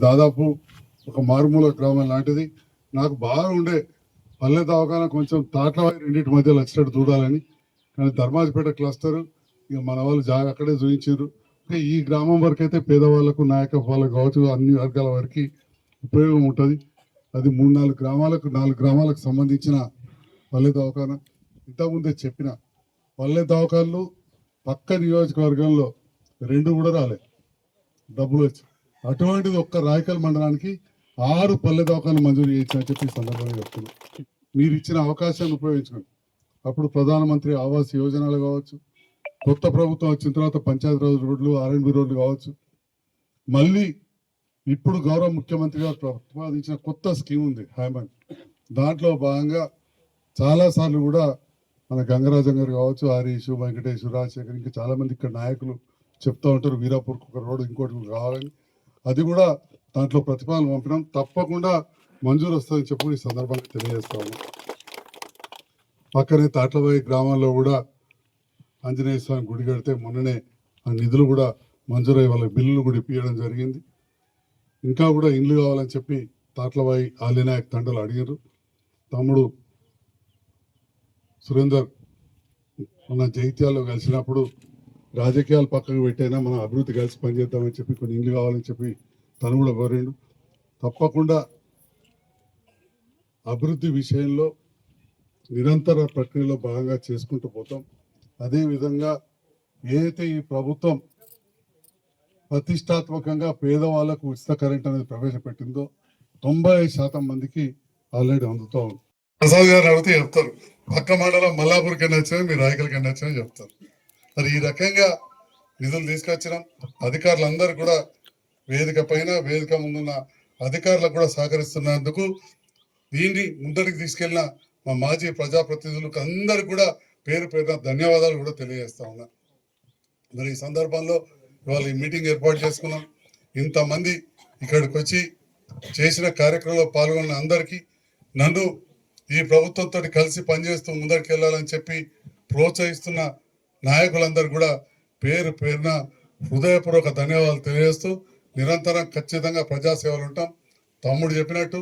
దాదాపు ఒక మారుమూల గ్రామం లాంటిది. నాకు బాగా ఉండే పల్లె దవాఖాన కొంచెం తాట్లవాయి రెండింటి మధ్యలో వచ్చినట్టు చూడాలని కానీ ధర్మాజపేట క్లస్టర్ ఇక మన వాళ్ళు జాగా అక్కడే చూపించారు ఈ గ్రామం వరకు అయితే పేదవాళ్ళకు నాయక వాళ్ళకు కావచ్చు అన్ని వర్గాల వరకు ఉపయోగం ఉంటుంది. అది మూడు నాలుగు గ్రామాలకు నాలుగు గ్రామాలకు సంబంధించిన పల్లె దవాఖాన. ఇంతకుముందే చెప్పిన పల్లె దవాఖానలు పక్క నియోజకవర్గంలో రెండు కూడా రాలే. డబ్బులు వచ్చి అటువంటిది ఒక్క రాయకల్ మండలానికి ఆరు పల్లె దవాఖాను మంజూరు చేయించని చెప్పి సందర్భంగా చెప్తున్నాను మీరు ఇచ్చిన అవకాశాన్ని ఉపయోగించుకోండి. అప్పుడు ప్రధానమంత్రి ఆవాస్ యోజనలు కావచ్చు కొత్త ప్రభుత్వం వచ్చిన తర్వాత పంచాయతీరాజ్ రోడ్లు ఆర్ఎండ్బి రోడ్లు కావచ్చు. మళ్ళీ ఇప్పుడు గౌరవ ముఖ్యమంత్రి గారు ప్రతిపాదించిన కొత్త స్కీమ్ ఉంది హైమండ్. దాంట్లో భాగంగా చాలాసార్లు కూడా మన గంగరాజన్ గారు కావచ్చు హరీష్ వెంకటేష్ రాజశేఖర్ ఇంకా చాలామంది ఇక్కడ నాయకులు చెప్తా ఉంటారు వీరాపూర్కి ఒక రోడ్డు ఇంకోటి రావాలని. అది కూడా దాంట్లో ప్రతిపాదన పంపినాం. తప్పకుండా మంజూరు వస్తుందని చెప్పి ఈ సందర్భంగా తెలియజేస్తాము పక్కనే తాట్లబాయి గ్రామంలో కూడా ఆంజనేయ స్వామి గుడి కడితే మొన్ననే ఆ నిధులు కూడా మంజూరై వాళ్ళ బిల్లులు కూడా ఇప్పించడం జరిగింది. ఇంకా కూడా ఇండ్లు కావాలని చెప్పి తాట్లబాయి ఆలినాయక్ తండలు అడిగారు. తమ్ముడు సురేందర్ మన జైత్యాల్లో కలిసినప్పుడు రాజకీయాలు పక్కకు పెట్టైనా మనం అభివృద్ధి కలిసి పనిచేద్దామని చెప్పి కొన్ని ఇండ్లు కావాలని చెప్పి తను కూడా కోరిండు. తప్పకుండా అభివృద్ధి విషయంలో నిరంతర ప్రక్రియలో భాగంగా చేసుకుంటూ పోతాం. అదేవిధంగా ఏదైతే ఈ ప్రభుత్వం ప్రతిష్టాత్మకంగా పేదవాళ్ళకు ఉచిత కరెంట్ అనేది ప్రవేశపెట్టిందో తొంభై శాతం మందికి ఆల్రెడీ అందుతూ ఉంది. ప్రసాద్ గారు అడిగితే చెప్తారు. పక్క మండలం మల్లాపూర్ కన్నా వచ్చినా మీరు రాయకల్ కన్నా వచ్చినా చెప్తారు. మరి ఈ రకంగా నిధులు తీసుకొచ్చినాం. అధికారులందరూ కూడా వేదిక పైన వేదిక ముందున్న అధికారులకు కూడా సహకరిస్తున్నందుకు దీన్ని ముందరికి తీసుకెళ్ళిన మా మాజీ ప్రజాప్రతినిధులకు అందరు కూడా పేరు పేరున ధన్యవాదాలు కూడా తెలియజేస్తా ఉన్నా. మరి ఈ సందర్భంలో ఇవాళ ఈ మీటింగ్ ఏర్పాటు చేసుకున్నాం. ఇంతమంది ఇక్కడికి వచ్చి చేసిన కార్యక్రమంలో పాల్గొన్న అందరికీ నన్ను ఈ ప్రభుత్వంతో కలిసి పనిచేస్తూ ముందరికి వెళ్ళాలని చెప్పి ప్రోత్సహిస్తున్న నాయకులందరూ కూడా పేరు పేరున హృదయపూర్వక ధన్యవాదాలు తెలియజేస్తూ నిరంతరం ఖచ్చితంగా ప్రజాసేవలు ఉంటాం. తమ్ముడు చెప్పినట్టు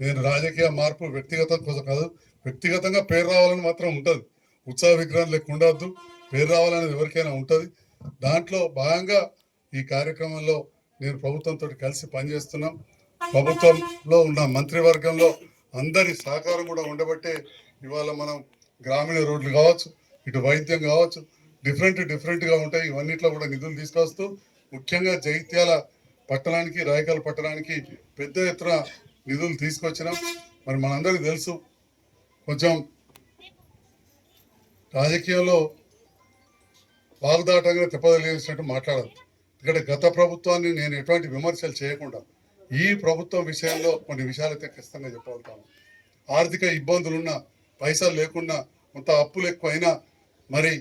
నేను రాజకీయ మార్పు వ్యక్తిగతం కోసం కాదు వ్యక్తిగతంగా పేరు రావాలని మాత్రం ఉంటుంది. ఉత్సాహ విగ్రహం లెక్క ఉండద్దు. పేరు రావాలనేది ఎవరికైనా ఉంటుంది. దాంట్లో భాగంగా ఈ కార్యక్రమంలో నేను ప్రభుత్వంతో కలిసి పనిచేస్తున్నాం. ప్రభుత్వంలో ఉన్న మంత్రివర్గంలో అందరి సహకారం కూడా ఉండబట్టే ఇవాళ మనం గ్రామీణ రోడ్లు కావచ్చు ఇటు వైద్యం కావచ్చు డిఫరెంట్ డిఫరెంట్గా ఉంటాయి. ఇవన్నిట్లో కూడా నిధులు తీసుకొస్తూ ముఖ్యంగా జైత్యాల పట్టణానికి రాయకల్ పట్టణానికి పెద్ద ఎత్తున నిధులు తీసుకొచ్చినాం. మరి మనందరికీ తెలుసు కొంచెం రాజకీయంలో వాగ్దాటంగా తెప్పదలేసినట్టు మాట్లాడదు. ఇక్కడ గత ప్రభుత్వాన్ని నేను ఎటువంటి విమర్శలు చేయకుండా ఈ ప్రభుత్వం విషయంలో కొన్ని విషయాలైతే ఖచ్చితంగా చెప్పగలుగుతాను ఆర్థిక ఇబ్బందులున్నా పైసలు లేకుండా కొంత అప్పులు ఎక్కువైనా మరి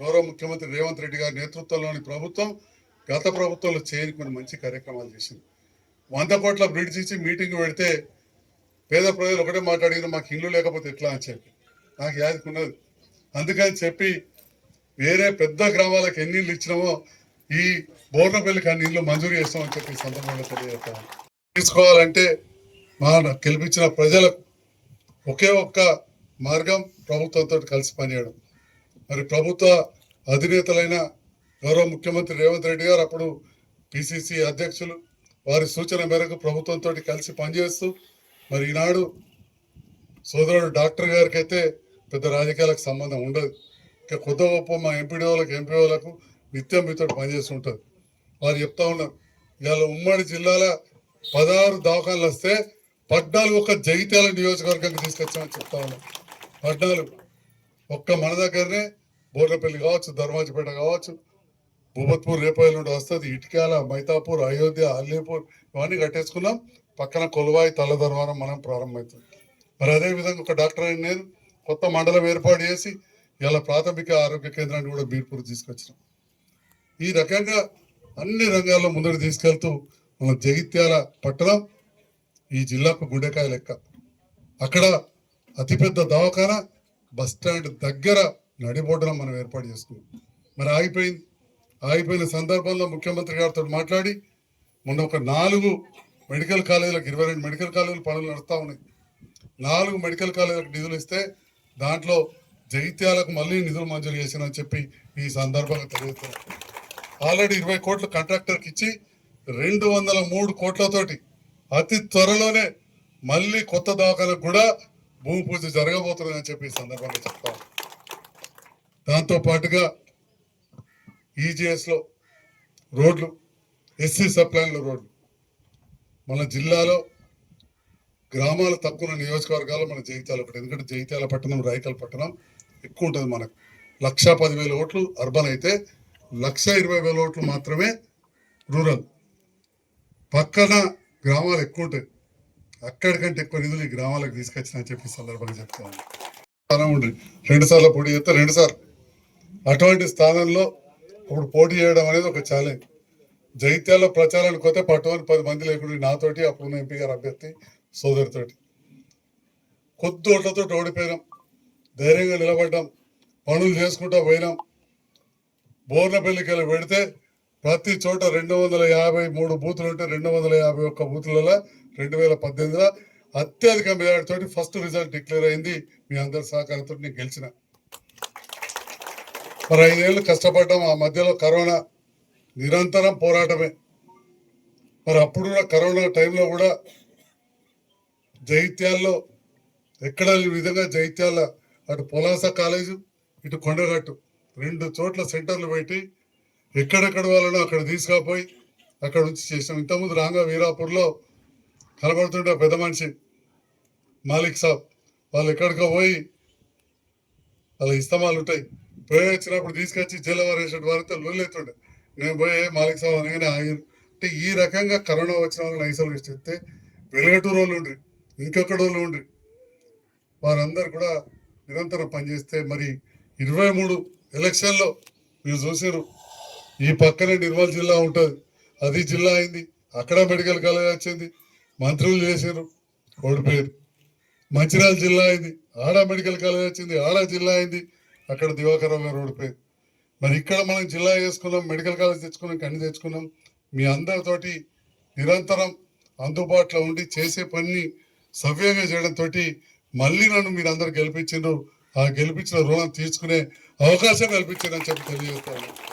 గౌరవ ముఖ్యమంత్రి రేవంత్ రెడ్డి గారి నేతృత్వంలోని ప్రభుత్వం గత ప్రభుత్వంలో చేయని కొన్ని మంచి కార్యక్రమాలు చేసింది. వంద కోట్ల బ్రిడ్జ్ ఇచ్చి మీటింగ్ పెడితే పేద ప్రజలు ఒకటే మాట్లాడిన మాకు ఇల్లు లేకపోతే ఎట్లా అని చెప్పి. నాకు యాదకున్నది అందుకని చెప్పి వేరే పెద్ద గ్రామాలకు ఎన్ని ఇల్లు ఇచ్చినామో ఈ బోర్నపల్లికి అన్ని ఇల్లు మంజూరు చేస్తామని చెప్పి ఈ సందర్భంగా తెలియజేస్తాను తీసుకోవాలంటే మా గెలిపించిన ప్రజలకు ఒకే ఒక్క మార్గం ప్రభుత్వంతో కలిసి పనిచేయడం. మరి ప్రభుత్వ అధినేతలైన గౌరవ ముఖ్యమంత్రి రేవంత్ రెడ్డి గారు అప్పుడు పిసిసి అధ్యక్షులు వారి సూచన మేరకు ప్రభుత్వంతో కలిసి పనిచేస్తూ మరి ఈనాడు సోదరుడు డాక్టర్ గారికి అయితే పెద్ద రాజకీయాలకు సంబంధం ఉండదు. ఇంకా కొత్త గొప్ప మా ఎంపీడీఓలకు ఎంపీఓలకు నిత్యం మీతో పనిచేస్తుంటుంది వారు చెప్తా ఉన్నారు ఇవాళ ఉమ్మడి జిల్లాల పదహారు దవాఖానలు వస్తే పద్నాలుగు ఒక్క జగిత్యాల నియోజకవర్గానికి తీసుకొచ్చామని చెప్తా ఉన్నాం. పద్నాలుగు. ఒక్క మన దగ్గరనే బోర్లపల్లి కావచ్చు ధర్మాజిపేట కావచ్చు భూపత్పూర్ రేపాయలు నుండి వస్తుంది ఇటుకాల మైతాపూర్ అయోధ్య అల్లీపూర్ ఇవన్నీ కట్టేసుకున్నాం. పక్కన కొలువాయి తల్లధర్వారం మనం ప్రారంభమవుతుంది మరి అదే విధంగా ఒక డాక్టర్ అయిన నేను కొత్త మండలం ఏర్పాటు చేసి ఇలా ప్రాథమిక ఆరోగ్య కేంద్రాన్ని కూడా బీర్పూర్ తీసుకొచ్చినాం. ఈ రకంగా అన్ని రంగాల్లో ముందుకు తీసుకెళ్తూ మన జగిత్యాల పట్టణం ఈ జిల్లాకు గుండెకాయ లెక్క. అక్కడ అతిపెద్ద దవాఖాన బస్ స్టాండ్ దగ్గర నడిబొడ్డున మనం ఏర్పాటు చేసుకున్నాం. మరి ఆగిపోయింది. ఆగిపోయిన సందర్భంలో ముఖ్యమంత్రి గారితో మాట్లాడి మొన్న ఒక నాలుగు మెడికల్ కాలేజీలకు ఇరవై రెండు మెడికల్ కాలేజీలు పనులు నడుస్తూ ఉన్నాయి. నాలుగు మెడికల్ కాలేజీలకు నిధులు ఇస్తే దాంట్లో జగిత్యాలకు మళ్ళీ నిధులు మంజూరు చేసినని చెప్పి ఈ సందర్భంగా తెలియజేస్తున్నాం ఆల్రెడీ ఇరవై కోట్లు కాంట్రాక్టర్కి ఇచ్చి రెండు వందల మూడు కోట్లతోటి అతి త్వరలోనే మళ్ళీ కొత్త దవాఖానకు కూడా భూమి పూజ జరగబోతుందని చెప్పి ఈ సందర్భంగా చెప్తాం దాంతో పాటుగా ఈజీఎస్లో రోడ్లు ఎస్సీ సప్లైన్ల రోడ్లు. మన జిల్లాలో గ్రామాలు తక్కువ నియోజకవర్గాలు మన జైత్యాల పట్టణం ఎందుకంటే జైత్యాల పట్టణం రాయకల్ పట్టణం ఎక్కువ ఉంటుంది మనకు. లక్ష పదివేల ఓట్లు అర్బన్ అయితే లక్ష ఇరవై వేల ఓట్లు మాత్రమే రూరల్. పక్కన గ్రామాలు ఎక్కువ ఉంటాయి. అక్కడికంటే ఎక్కువ నిధులు ఈ గ్రామాలకు తీసుకొచ్చిన చెప్పి సందర్భంగా చెప్తాను స్థానం రెండు సార్లు పోటీ చేస్తే రెండు సార్లు. అటువంటి స్థానంలో ఇప్పుడు పోటీ చేయడం అనేది ఒక ఛాలెంజ్ జైత్యాల్లో ప్రచారానికి పోతే పట్టుకొని పది మంది లేకుండా నాతోటి అప్పుడున్న ఎంపీ గారు అభ్యర్థి సోదరితోటి కొద్ది ఓట్లతో ఓడిపోయినాం. ధైర్యంగా నిలబడ్డాం. పనులు చేసుకుంటూ పోయినాం. బోర్నపల్లికి వెళ్ళి పెడితే ప్రతి చోట రెండు వందల యాభై మూడు బూతులు ఉంటే రెండు వందల యాభై ఒక్క బూతులలో రెండు వేల పద్దెనిమిదిలో అత్యధిక మెజార్టీతో ఫస్ట్ రిజల్ట్ డిక్లేర్ అయింది. మీ అందరి సహకారంతో నేను గెలిచిన. మరి ఐదేళ్ళు కష్టపడ్డాం. ఆ మధ్యలో కరోనా నిరంతరం పోరాటమే. మరి అప్పుడు కూడా కరోనా టైంలో కూడా జైత్యాల్లో ఎక్కడ విధంగా జైత్యాల అటు పొలాస కాలేజు ఇటు కొండగట్టు రెండు చోట్ల సెంటర్లు పెట్టి ఎక్కడెక్కడ వాళ్ళనో అక్కడ తీసుకుపోయి అక్కడ నుంచి చేసాం ఇంతకుముందు రాంగా వీరాపూర్లో కనబడుతుంటే పెద్ద మనిషి మాలిక్ సాబ్. వాళ్ళు ఎక్కడికో పోయి వాళ్ళ ఇస్తమాలు ఉంటాయి. పోయి వచ్చినప్పుడు తీసుకొచ్చి జైలవారేసాడు వారితో లొల్లెత్తుండే నేను పోయి మాలిక్ సాబ్ అనగానే ఆగిరు. అంటే ఈ రకంగా కరోనా వచ్చిన వాళ్ళని ఐసోలేట్ చెప్తే వెలుగటూరు వాళ్ళు ఉండ్రి ఇంకొకటి వాళ్ళు ఉండ్రి. వారందరూ కూడా నిరంతరం పనిచేస్తే మరి ఇరవై మూడు ఎలక్షన్లో మీరు చూసారు ఈ పక్కనే నిర్మల్ జిల్లా ఉంటుంది. అది జిల్లా అయింది. అక్కడ మెడికల్ కాలేజ్ వచ్చింది. మంత్రులు చేశారు ఓడిపోయారు మంచిర్యాల జిల్లా అయింది. ఆడ మెడికల్ కాలేజ్ వచ్చింది. ఆడ జిల్లా అయింది. అక్కడ దివాకర్ గారు ఓడిపోయారు మరి ఇక్కడ మనం జిల్లా చేసుకున్నాం మెడికల్ కాలేజ్ తెచ్చుకున్నాం కన్ను తెచ్చుకున్నాం. మీ అందరితోటి నిరంతరం అందుబాటులో ఉండి చేసే పనిని సవ్యంగా చేయడంతో మళ్ళీ నన్ను మీరు అందరు గెలిపించిండ్రు ఆ గెలిపించిన రుణం తీర్చుకునే అవకాశం కల్పించిందని చెప్పి తెలియజేస్తాను